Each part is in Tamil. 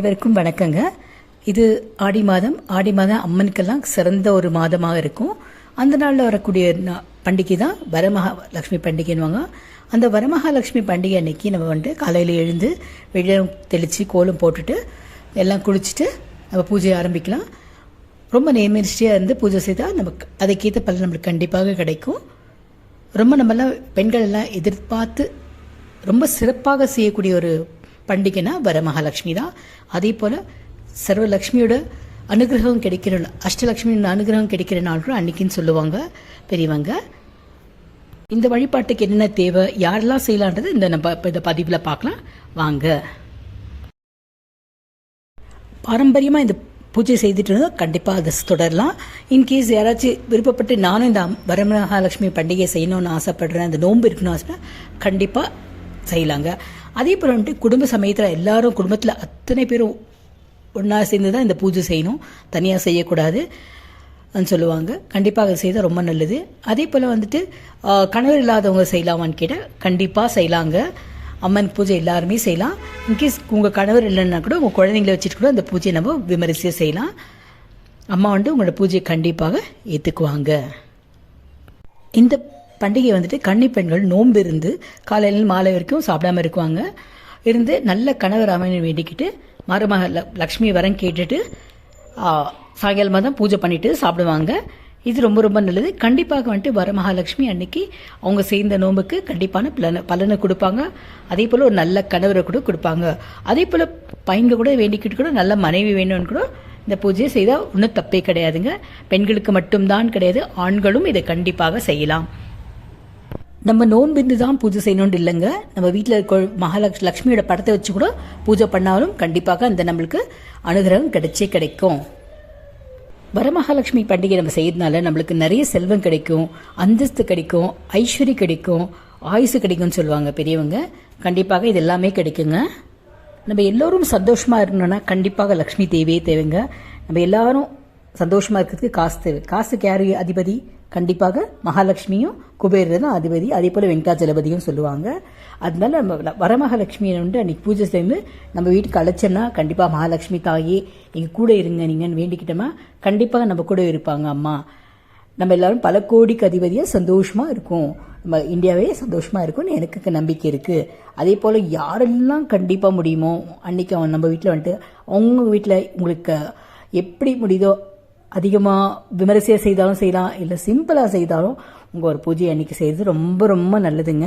அனைவருக்கும் வணக்கங்க. இது ஆடி மாதம். ஆடி மாதம் அம்மனுக்கெல்லாம் சிறந்த ஒரு மாதமாக இருக்கும். அந்த நாளில் வரக்கூடிய நா- பண்டிகை தான் வரமகாலட்சுமி பண்டிகைன்னுவாங்க. அந்த வரமகாலட்சுமி பண்டிகை அன்னைக்கு நம்ம வந்துட்டு காலையில் எழுந்து வெள்ளம் தெளித்து கோலம் போட்டுட்டு எல்லாம் குளிச்சுட்டு நம்ம பூஜையை ஆரம்பிக்கலாம். ரொம்ப நேர்மரிச்சியாக இருந்து பூஜை செய்தால் நமக்கு அதைக்கேற்ற பலன் நம்மளுக்கு கண்டிப்பாக கிடைக்கும். ரொம்ப நம்மலாம் பெண்கள் எல்லாம் எதிர்பார்த்து ரொம்ப சிறப்பாக செய்யக்கூடிய ஒரு பண்டிகைனா வரமகாலட்சுமி தான். அதே போல் சர்வலக்ஷ்மியோட அனுகிரகம் கிடைக்கிற அஷ்டலக்ஷ்மியோட அனுகிரகம் கிடைக்கிற நாள் அன்னைக்குன்னு சொல்லுவாங்க பெரியவங்க. இந்த வழிபாட்டுக்கு என்னென்ன தேவை யாரெல்லாம் செய்யலான்றது இந்த நம்ம இந்த பதிவில் பார்க்கலாம். வாங்க. பாரம்பரியமாக இந்த பூஜை செய்துட்டு இருந்தால் கண்டிப்பாக அதை தொடரலாம். இன்கேஸ் யாராச்சும் விருப்பப்பட்டு நானும் இந்த வரமகாலட்சுமி பண்டிகை செய்யணும்னு ஆசைப்படுறேன் அந்த நோன்பு இருக்கணும்னு ஆசைப்படுறேன் கண்டிப்பாக செய்யலாங்க. அதே போல் வந்துட்டு குடும்ப சமயத்தில் எல்லாரும் குடும்பத்தில் அத்தனை பேரும் ஒன்றா சேர்ந்து தான் இந்த பூஜை செய்யணும். தனியாக செய்யக்கூடாது சொல்லுவாங்க. கண்டிப்பாக அதை செய்தால் ரொம்ப நல்லது. அதே போல் வந்துட்டு கணவர் இல்லாதவங்க செய்யலாமான்னு கேட்டால் கண்டிப்பாக செய்யலாங்க. அம்மன் பூஜை எல்லாருமே செய்யலாம். இன்கேஸ் உங்கள் கணவர் இல்லைன்னா கூட உங்கள் குழந்தைங்கள வச்சுட்டு கூட அந்த பூஜையை நம்ம விமரிசையாக செய்யலாம். அம்மா வந்துட்டு உங்களோட பூஜையை கண்டிப்பாக ஏற்றுக்குவாங்க இந்த பண்டிகை வந்துட்டு கன்னி பெண்கள் நோன்பு இருந்து காலையில் மாலை வரைக்கும் சாப்பிடாம இருக்குவாங்க. இருந்து நல்ல கணவர் அமைன்னு வேண்டிக்கிட்டு மருமக லக்ஷ்மி வரம் கேட்டுட்டு சாயங்காலமாக தான் பூஜை பண்ணிட்டு சாப்பிடுவாங்க. இது ரொம்ப ரொம்ப நல்லது. கண்டிப்பாக வந்துட்டு வரமகாலட்சுமி அன்னைக்கு அவங்க சேர்ந்த நோம்புக்கு கண்டிப்பான பலனை பலனை கொடுப்பாங்க. அதே போல் ஒரு நல்ல கணவரை கூட கொடுப்பாங்க. அதே போல் பையன்கள் கூட வேண்டிக்கிட்டு கூட நல்ல மனைவி வேணும்னு கூட இந்த பூஜையை செய்தால் ஒன்றும் தப்பே கிடையாதுங்க. பெண்களுக்கு மட்டும்தான் கிடையாது. ஆண்களும் இதை கண்டிப்பாக செய்யலாம். நம்ம நோன்பிருந்து தான் பூஜை செய்யணும்னு இல்லைங்க. நம்ம வீட்டில் இருக்க மகாலட்சுமி லக்ஷ்மியோட படத்தை வச்சு கூட பூஜை பண்ணாலும் கண்டிப்பாக அந்த நம்மளுக்கு அனுகிரகம் கிடைச்சே கிடைக்கும். வரமகாலட்சுமி பண்டிகை நம்ம செய்யறதுனால நம்மளுக்கு நிறைய செல்வம் கிடைக்கும் அந்தஸ்து கிடைக்கும் ஐஸ்வர்யம் கிடைக்கும் ஆயுசு கிடைக்கும்னு சொல்லுவாங்க பெரியவங்க. கண்டிப்பாக இது எல்லாமே கிடைக்குங்க. நம்ம எல்லோரும் சந்தோஷமாக இருக்கணும்னா கண்டிப்பாக லக்ஷ்மி தேவையே தேவைங்க. நம்ம எல்லாரும் சந்தோஷமாக இருக்கிறதுக்கு காசு தேவை. காசுக்கு யார் அதிபதி? கண்டிப்பாக மகாலட்சுமியும் குபேரர் தான் அதிபதி. அதே போல வெங்கடாஜலபதியும் சொல்லுவாங்க. அதனால நம்ம ல- வரமகாலட்சுமியை வந்து அன்னைக்கு பூஜை சேர்ந்து நம்ம வீட்டுக்கு அழைச்சோன்னா கண்டிப்பாக மகாலட்சுமி தாயே எங்கள் கூட இருங்க நீங்கன்னு வேண்டிக்கிட்டோமா கண்டிப்பாக நம்ம கூட இருப்பாங்க அம்மா. நம்ம எல்லாரும் பல கோடிக்கு அதிபதியாக சந்தோஷமா இருக்கும். நம்ம இந்தியாவே சந்தோஷமா இருக்கும்னு எனக்கு நம்பிக்கை இருக்கு. அதே போல யாரெல்லாம் கண்டிப்பா முடியுமோ அன்னைக்கு அவன் நம்ம வீட்டில் வந்துட்டு அவங்க வீட்டில் உங்களுக்கு எப்படி முடியுதோ அதிகமாக விமரிசையாக செய்தாலும் செய்யலாம் இல்லை சிம்பிளாக செய்தாலும் உங்கள் ஒரு பூஜை அன்னைக்கு செய்கிறது ரொம்ப ரொம்ப நல்லதுங்க.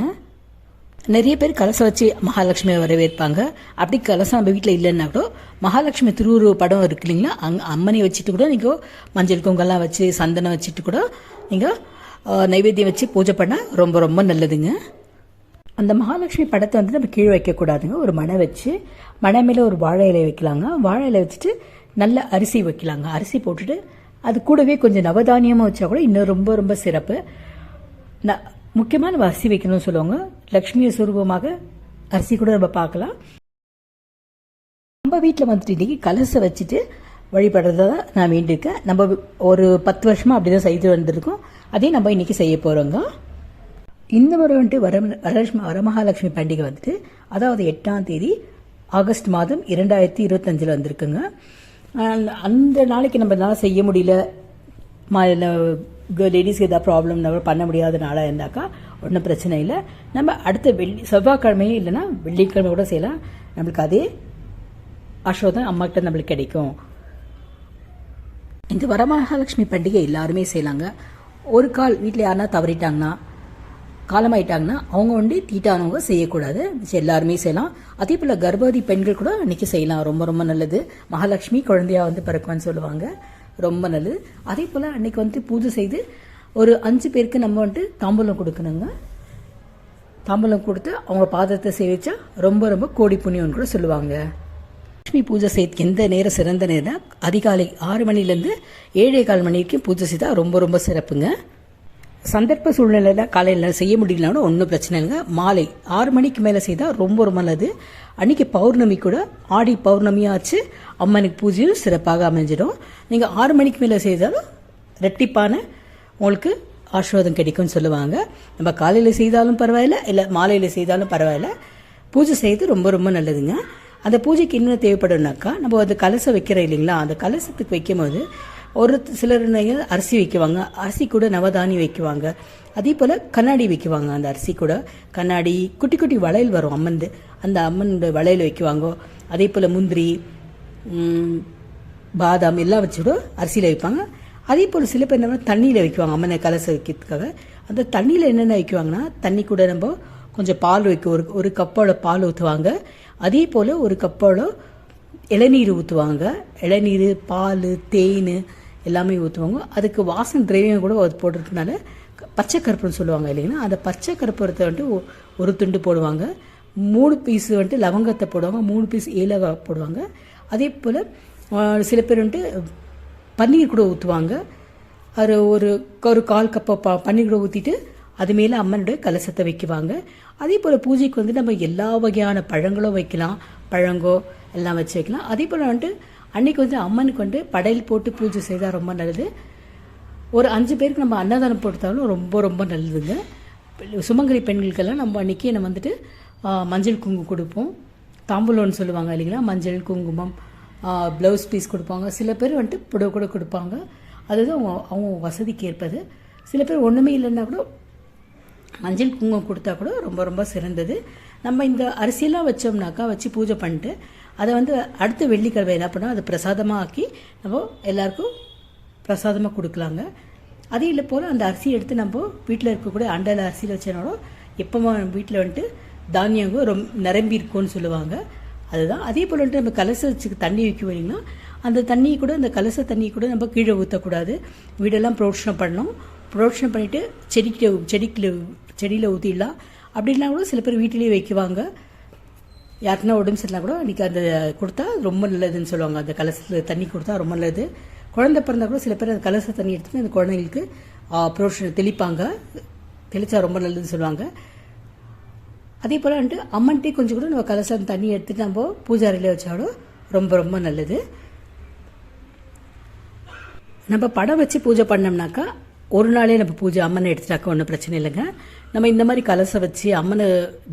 நிறைய பேர் கலசம் வச்சு மகாலட்சுமியை வரவேற்பாங்க. அப்படி கலசம் நம்ம வீட்டில் இல்லைன்னா கூட மகாலட்சுமி திருவுருவ படம் இருக்கு இல்லைங்களா? அங்கே அம்மனை வச்சுட்டு கூட நீங்கள் மஞ்சள் குங்கெல்லாம் வச்சு சந்தனம் வச்சுட்டு கூட நீங்கள் நைவேத்தியம் வச்சு பூஜை பண்ணால் ரொம்ப ரொம்ப நல்லதுங்க. அந்த மகாலட்சுமி படத்தை வந்து நம்ம கீழே வைக்கக்கூடாதுங்க. ஒரு மனை வச்சு மனை மேலே ஒரு வாழை இலை வைக்கலாங்க. வாழை இலை வச்சுட்டு நல்ல அரிசி வைக்கலாங்க. அரிசி போட்டுட்டு அது கூடவே கொஞ்சம் நவதானியமாக வச்சா கூட இன்னும் ரொம்ப ரொம்ப சிறப்பு. ந- முக்கியமாக நம்ம அரிசி வைக்கணும்னு சொல்லுவாங்க. லக்ஷ்மிய சுரூபமாக அரிசி கூட நம்ம பார்க்கலாம். நம்ம வீட்டில் வந்துட்டு இன்னைக்கு கலசை வச்சுட்டு வழிபடுறதா நான் வேண்டியிருக்கேன். நம்ம ஒரு பத்து வருஷமாக அப்படி தான் செய்து வந்திருக்கோம். அதே நம்ம இன்றைக்கி செய்ய போகிறோங்க இந்த முறை வந்துட்டு வர வரலட்சுமி வரமகாலட்சுமி பண்டிகை வந்துட்டு அதாவது எட்டாம் தேதி ஆகஸ்ட் மாதம் இரண்டாயிரத்தி இருபத்தஞ்சில் வந்திருக்குங்க. அந்த- நாளைக்கு நம்ம என்னால் செய்ய முடியல. லேடிஸ்க்கு எதாவது ப்ராப்ளம் பண்ண முடியாத நாளாக இருந்தாக்கா ஒன்றும் பிரச்சனை இல்லை. நம்ம அடுத்த வெள்ளி செவ்வாய்க்கிழமையே இல்லைன்னா வெள்ளிக்கிழமை கூட செய்யலாம். நம்மளுக்கு அதே அஸ்வதம் அம்மா கிட்ட நம்மளுக்கு கிடைக்கும். இந்த வரமகாலட்சுமி பண்டிகை எல்லாருமே செய்யலாங்க. ஒரு கால் வீட்டில் யாருன்னா தவறிட்டாங்கன்னா காலமாயிட்டாங்கன்னா அவங்க வந்து தீட்டானவங்க செய்யக்கூடாது. எல்லாருமே செய்யலாம். அதே போல் கர்ப்பவதி பெண்கள் கூட அன்னைக்கு செய்யலாம். ரொம்ப ரொம்ப நல்லது. மகாலட்சுமி குழந்தையாக வந்து பிறக்குவான்னு சொல்லுவாங்க. ரொம்ப நல்லது. அதே போல் அன்னைக்கு வந்து பூஜை செய்து ஒரு அஞ்சு பேருக்கு நம்ம வந்துட்டு தாம்பூலம் கொடுக்கணுங்க. தாம்பூலம் கொடுத்து அவங்க பாதத்தை சேவிச்சா ரொம்ப ரொம்ப கோடி புண்ணியம்னு கூட சொல்லுவாங்க. லட்சுமி பூஜை செய்ய எந்த நேரம் சிறந்த நேரம் அதிகாலை ஆறு மணிலேருந்து ஏழே கால் மணி வரைக்கும் பூஜை செய்தால் ரொம்ப ரொம்ப சிறப்புங்க. சந்தர்ப்ப சூழ்நிலையில் காலையில் செய்ய முடியலனாலும் ஒன்றும் பிரச்சனை இல்லைங்க. மாலை ஆறு மணிக்கு மேலே செய்தால் ரொம்ப ரொம்ப நல்லது. அன்றைக்கி பௌர்ணமி கூட ஆடி பௌர்ணமியாச்சு. அம்மனுக்கு பூஜையும் சிறப்பாக அமைஞ்சிடும். நீங்கள் ஆறு மணிக்கு மேலே செய்தாலும் ரெட்டிப்பான உங்களுக்கு ஆசீர்வாதம் கிடைக்கும்னு சொல்லுவாங்க. நம்ம காலையில் செய்தாலும் பரவாயில்ல இல்லை மாலையில் செய்தாலும் பரவாயில்ல. பூஜை செய்து ரொம்ப ரொம்ப நல்லதுங்க. அந்த பூஜைக்கு என்ன தேவைப்படும்னாக்கா நம்ம அந்த கலசம் வைக்கிறோம் இல்லைங்களா? அந்த கலசத்துக்கு வைக்கும்போது ஒரு சிலர் அரிசி வைக்குவாங்க. அரிசி கூட நவதானி வைக்குவாங்க. அதே போல் கண்ணாடி வைக்குவாங்க. அந்த அரிசி கூட கண்ணாடி குட்டி குட்டி வளையல் வரும் அம்மந்து. அந்த அம்மனோட வளையல் வைக்குவாங்க. அதே போல் முந்திரி பாதாம் எல்லாம் வச்சுக்கூட அரிசியில் வைப்பாங்க. அதே போல் சில பேர் என்ன தண்ணியில் வைக்குவாங்க அம்மனை கலசம் வைக்கிறதுக்காக. அந்த தண்ணியில் என்னென்ன வைக்குவாங்கன்னா தண்ணி கூட நம்ம கொஞ்சம் பால் வைக்க ஒரு ஒரு கப்போட பால் ஊற்றுவாங்க அதே போல் ஒரு கப்போட இளநீர் ஊற்றுவாங்க இளநீர் பால் தேன் எல்லாமே ஊற்றுவாங்க அதுக்கு வாசனை திரவியம் கூட அது போடுறதுனால பச்சை கற்பூரம் சொல்லுவாங்க இல்லைங்கன்னா அந்த பச்சை கற்பூரத்தை வந்துட்டு ஒரு துண்டு போடுவாங்க. மூணு பீஸ் வந்துட்டு லவங்கத்தை போடுவாங்க. மூணு பீஸ் ஏலக்காய் போடுவாங்க. அதே போல் சில பேர் வந்துட்டு பன்னீர் கூட ஊற்றுவாங்க அது ஒரு ஒரு கால் கப்பை ப பன்னீர் கூட ஊற்றிட்டு அது மேலே அம்மனுடைய கலசத்தை வைக்குவாங்க. அதே போல் பூஜைக்கு வந்து நம்ம எல்லா வகையான பழங்களும் வைக்கலாம். பழங்கோ எல்லாம் வச்சு வைக்கலாம். அதே போல் வந்துட்டு அன்னைக்கு வந்து அம்மனுக்கு வந்து படையல் போட்டு பூஜை செய்தால் ரொம்ப நல்லது. ஒரு அஞ்சு பேருக்கு நம்ம அன்னதானம் போட்டாலும் ரொம்ப ரொம்ப நல்லதுங்க. சுமங்கலி பெண்களுக்கெல்லாம் நம்ம அன்றைக்கி நம்ம வந்துட்டு மஞ்சள் குங்குமம் கொடுப்போம். தாம்பூலம்னு சொல்லுவாங்க இல்லைங்களா? மஞ்சள் குங்குமம் ப்ளவுஸ் பீஸ் கொடுப்பாங்க. சில பேர் வந்துட்டு புடவை கூட கொடுப்பாங்க. அதுதான் அவங்க அவங்க வசதிக்கு ஏற்பது சில பேர் ஒன்றுமே இல்லைன்னா கூட மஞ்சள் குங்குமம் கொடுத்தா கூட ரொம்ப ரொம்ப சிறந்தது. நம்ம இந்த அரிசியெல்லாம் வச்சோம்னாக்கா வச்சு பூஜை பண்ணிட்டு அதை வந்து அடுத்த வெள்ளிக்கிழமை என்ன பண்ணோம்? அதை பிரசாதமாக ஆக்கி நம்ம எல்லாருக்கும் பிரசாதமாக கொடுக்கலாங்க. அதே இல்லை போல் அந்த அரிசி எடுத்து நம்ம வீட்டில் இருக்கக்கூடிய அண்டல அரிசியில் வச்சனாலும் நம்ம வீட்டில் வந்துட்டு தானியங்க ரொம்ப நிரம்பி இருக்கும்னு சொல்லுவாங்க. அதுதான். அதே போல் வந்துட்டு நம்ம கலச வச்சு தண்ணி வைக்க வேணும்னா அந்த தண்ணி கூட அந்த கலச தண்ணி கூட நம்ம கீழே ஊற்றக்கூடாது வீடெல்லாம் புரோட்சணம் பண்ணணும். புரோட்சணம் பண்ணிவிட்டு செடிக்கு செடிக்கில் செடியில் ஊற்றிடலாம் அப்படின்னா கூட சில பேர் வீட்டிலேயே வைக்குவாங்க. யாருக்குன்னா உடம்பு சரியில்லை கூட அன்றைக்கி அந்த கொடுத்தா ரொம்ப நல்லதுன்னு சொல்லுவாங்க. அந்த கலசத்தில் தண்ணி கொடுத்தா ரொம்ப நல்லது. குழந்தை பிறந்தா கூட சில பேர் அந்த கலச தண்ணி எடுத்துட்டு அந்த குழந்தைங்களுக்கு புரோஷன் தெளிப்பாங்க. தெளித்தா ரொம்ப நல்லதுன்னு சொல்லுவாங்க. அதே போல் வந்துட்டு அம்மன்ட்டே கொஞ்சம் கூட நம்ம கலசம் தண்ணி எடுத்துட்டு நம்ம பூஜை அறையில் வச்சாலும் ரொம்ப ரொம்ப நல்லது. நம்ம படம் வச்சு பூஜை பண்ணோம்னாக்கா ஒரு நாளே நம்ம பூஜை அம்மனை எடுத்துட்டாக்க ஒன்றும் பிரச்சனை இல்லைங்க. நம்ம இந்த மாதிரி கலசை வச்சு அம்மனை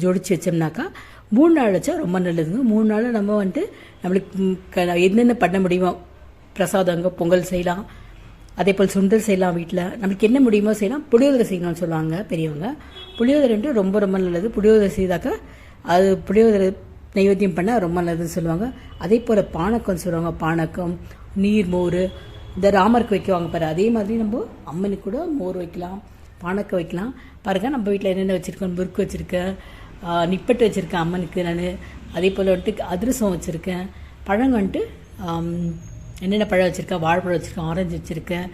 ஜோடிச்சு வச்சோம்னாக்கா மூணு நாள் வச்சா ரொம்ப நல்லதுங்க. மூணு நாள் நம்ம வந்துட்டு நம்மளுக்கு க- என்னென்ன பண்ண முடியுமோ பிரசாதங்க பொங்கல் செய்யலாம். அதே போல் சுண்டல் செய்யலாம் வீட்டில் நம்மளுக்கு என்ன முடியுமோ செய்யலாம். புளியோதரை செய்யணும்னு சொல்லுவாங்க பெரியவங்க. புளியோதரை ரொம்ப ரொம்ப நல்லது. புளியோதரை செய்தாக்கா அது புளியோதரை நைவேத்தியம் பண்ணால் ரொம்ப நல்லதுன்னு சொல்லுவாங்க. அதே போல் பானக்கம்னு சொல்லுவாங்க. பானக்கம் நீர் மோர் இந்த ராமருக்கு வைக்குவாங்க பாரு. அதே மாதிரி நம்ம அம்மனுக்கு கூட மோர் வைக்கலாம் பானக்கம் வைக்கலாம். பாருங்கள் நம்ம வீட்டில் என்னென்ன வச்சுருக்கோம் முறுக்கு வச்சுருக்கேன் நிப்பட்டு வச்சுருக்கேன் அம்மனுக்கு நான் அதே போல் வந்துட்டு அதிரசம் வச்சுருக்கேன். பழம் வந்துட்டு என்னென்ன பழம் வச்சுருக்கேன்? வாழைப்பழம் வச்சுருக்கேன் ஆரஞ்சு வச்சுருக்கேன்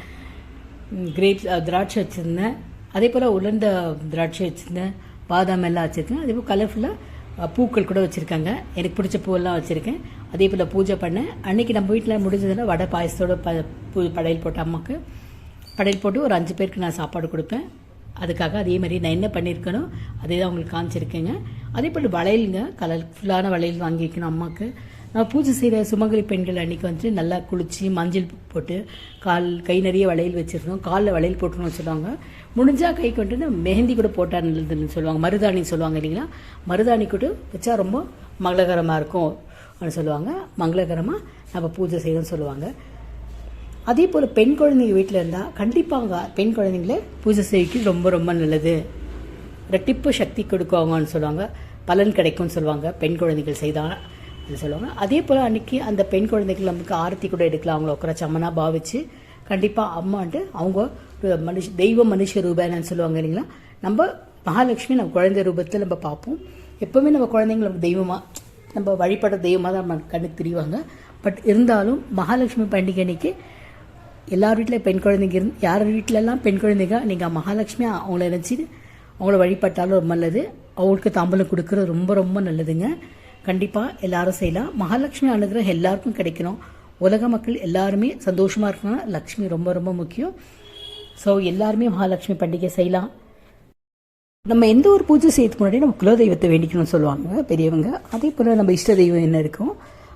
கிரேப்ஸ் திராட்சை வச்சுருந்தேன். அதே போல் உலர்ந்த திராட்சை வச்சுருந்தேன். பாதாம் எல்லாம் வச்சுருக்கேன். அதே போல் கலர்ஃபுல்லாக பூக்கள் கூட வச்சுருக்காங்க. எனக்கு பிடிச்ச பூவெல்லாம் வச்சுருக்கேன். அதே போல் பூஜை பண்ணேன். அன்றைக்கி நம்ம வீட்டில் முடிஞ்சதில் வடை பாயசத்தோட ப பூ படையல் போட்ட அம்மாவுக்கு படையல் போட்டு ஒரு அஞ்சு பேருக்கு நான் சாப்பாடு கொடுப்பேன். அதுக்காக அதே மாதிரி நான் என்ன பண்ணியிருக்கேனோ அதே தான் உங்களுக்கு காமிச்சிருக்கேங்க. அதே போல் வளையலுங்க கலர்ஃபுல்லான வளையல் வாங்கிக்கணும் அம்மாவுக்கு நான் பூஜை செய்கிற சுமங்கலி பெண்கள் அன்றைக்கி வந்துட்டு நல்லா குளித்து மஞ்சள் போட்டு கால் கை நிறைய வளையல் வச்சுருந்தோம். காலில் வளையல் போட்டுருன்னு சொல்லுவாங்க. முடிஞ்சால் கை கொண்டு மெஹந்தி கூட போட்டால் நல்லதுன்னு சொல்லுவாங்க. மருதாணி சொல்லுவாங்க இல்லைங்களா? மருதாணி கூட வச்சா ரொம்ப மங்களகரமாக இருக்கும். அப்படின்னு சொல்லுவாங்க. மங்களகரமாக நம்ம பூஜை செய்யணும்னு சொல்லுவாங்க. அதே போல் பெண் குழந்தைங்க வீட்டில் இருந்தால் கண்டிப்பாங்க பெண் குழந்தைங்கள பூஜை செய்யக்கு ரொம்ப ரொம்ப நல்லது. ரெட்டிப்பு சக்தி கொடுக்குவாங்கன்னு சொல்லுவாங்க. பலன் கிடைக்கும்னு சொல்லுவாங்க. பெண் குழந்தைகள் செய்தால் சொல்லுவாங்க. அதே போல் அன்றைக்கி அந்த பெண் குழந்தைகள் நமக்கு ஆரத்தி கூட எடுக்கலாம். அவங்கள உட்கார சமனாக பாவிச்சு கண்டிப்பாக அம்மான்ட்டு அவங்க மனுஷ தெய்வ மனுஷ ரூபாய்னு சொல்லுவாங்க இல்லைங்களா? நம்ம மகாலட்சுமி நம்ம குழந்தை ரூபத்தில் நம்ம பார்ப்போம். எப்போவுமே நம்ம குழந்தைங்கள நம்ம தெய்வமாக நம்ம வழிபட தெய்வமாக தான் நம்ம கண்ணுக்கு தெரிவாங்க. பட் இருந்தாலும் மகாலட்சுமி பண்டிகை அன்னைக்கு எல்லார் வீட்டில் பெண் குழந்தைங்க இருந்து யார் வீட்டிலலாம் பெண் குழந்தைங்க நீங்கள் மகாலட்சுமி அவங்கள நினச்சி அவங்கள வழிபட்டாலும் ரொம்ப நல்லது. அவங்களுக்கு தாம்பலம் கொடுக்குறது ரொம்ப ரொம்ப நல்லதுங்க. கண்டிப்பாக எல்லாரும் செய்யலாம். மகாலட்சுமி அனுகிரகம் எல்லாருக்கும் கிடைக்கணும். உலக மக்கள் எல்லாருமே சந்தோஷமாக இருக்கணும் லக்ஷ்மி ரொம்ப ரொம்ப முக்கியம். ஸோ எல்லாருமே மகாலட்சுமி பண்டிகை செய்யலாம். நம்ம எந்த ஒரு பூஜை செய்யறதுக்கு முன்னாடி நம்ம குலதெய்வத்தை வேண்டிக்கணும்னு சொல்லுவாங்க பெரியவங்க. அதே போல் நம்ம இஷ்ட தெய்வம் என்ன இருக்கும்?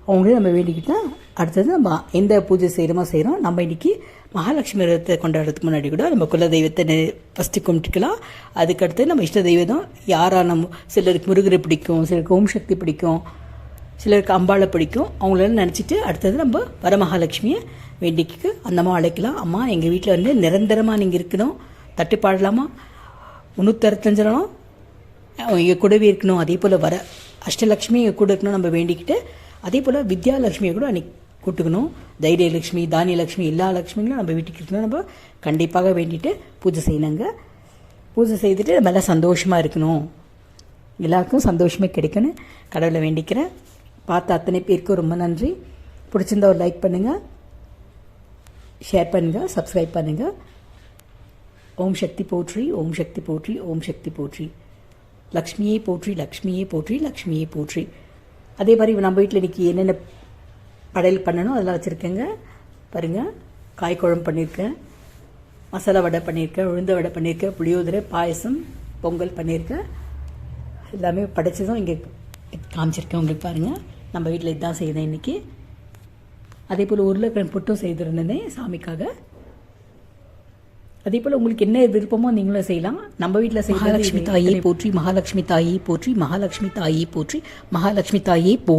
அவங்களே நம்ம வேண்டிக்கிட்டு அடுத்தது நம்ம எந்த பூஜை செய்கிறோமோ செய்கிறோம் நம்ம இன்னைக்கு மகாலட்சுமி விரதத்தை கொண்டாடுறதுக்கு முன்னாடி கூட நம்ம குலதெய்வத்தை ஃபஸ்ட்டு கும்பிட்டுக்கலாம். அதுக்கடுத்து நம்ம இஷ்ட தெய்வம் யாராக நம்ம சிலருக்கு முருகரை பிடிக்கும் சிலருக்கு ஓம் சக்தி பிடிக்கும் சிலருக்கு அம்பாளை பிடிக்கும். அவங்களெல்லாம் நினச்சிட்டு அடுத்தது நம்ம வரமகாலட்சுமியை வேண்டிக்கு அந்தமாக அழைக்கலாம். அம்மா எங்கள் வீட்டில் வந்து நிரந்தரமாக நீங்கள் இருக்கணும். தட்டுப்பாடலாமா முந்நூற்றி அறுபத்தஞ்சு எங்கள் கூடவே இருக்கணும். அதே போல் வர அஷ்டலக்ஷ்மி எங்கள் கூட இருக்கணும். நம்ம வேண்டிக்கிட்டு அதே போல் வித்யாலட்சுமியை கூட அன்னைக்கு கூட்டுக்கணும். தைரியலட்சுமி தானியலட்சுமி எல்லா லட்சுமிகளும் நம்ம வீட்டுக்கு இருக்கணும் நம்ம கண்டிப்பாக வேண்டிட்டு பூஜை செய்யணுங்க. பூஜை செய்துட்டு நம்ம எல்லாம் சந்தோஷமாக இருக்கணும். எல்லாருக்கும் சந்தோஷமே கிடைக்கும்னு கடவுளை வேண்டிக்கிறேன். பார்த்த அத்தனை பேருக்கும் ரொம்ப நன்றி. பிடிச்சிருந்தா ஒரு லைக் பண்ணுங்கள் ஷேர் பண்ணுங்கள் சப்ஸ்கிரைப் பண்ணுங்கள் ஓம் சக்தி போற்றி ஓம் சக்தி போற்றி ஓம் சக்தி போற்றி. லக்ஷ்மியை போற்றி லக்ஷ்மியை போற்றி லக்ஷ்மியை போற்றி. அதே மாதிரி நம்ம வீட்டில் இன்றைக்கி என்னென்ன படையல் பண்ணணும் அதெல்லாம் வச்சுருக்கேங்க. பாருங்கள் காய் குழம்பு பண்ணியிருக்கேன் மசாலா வடை பண்ணியிருக்கேன் உளுந்த வடை பண்ணியிருக்கேன் புளியோதரை பாயசம் பொங்கல் பண்ணியிருக்கேன். எல்லாமே படைச்சதும் இங்கே காமிச்சிருக்கேன் உங்களுக்கு பாருங்கள் நம்ம வீட்டில் இதுதான் செய்தேன் இன்றைக்கி அதே போல் உருளைக்கிழங்கு புட்டும் செய்திருந்தேன் சாமிக்காக. அதே போல் உங்களுக்கு என்ன விருப்பமோ நீங்களும் செய்யலாம். நம்ம வீட்டில் செய்ய மகாலட்சுமி தாயை போற்றி மகாலட்சுமி தாயை போற்றி மகாலட்சுமி தாயை போற்றி மகாலட்சுமி தாயை போற்றி.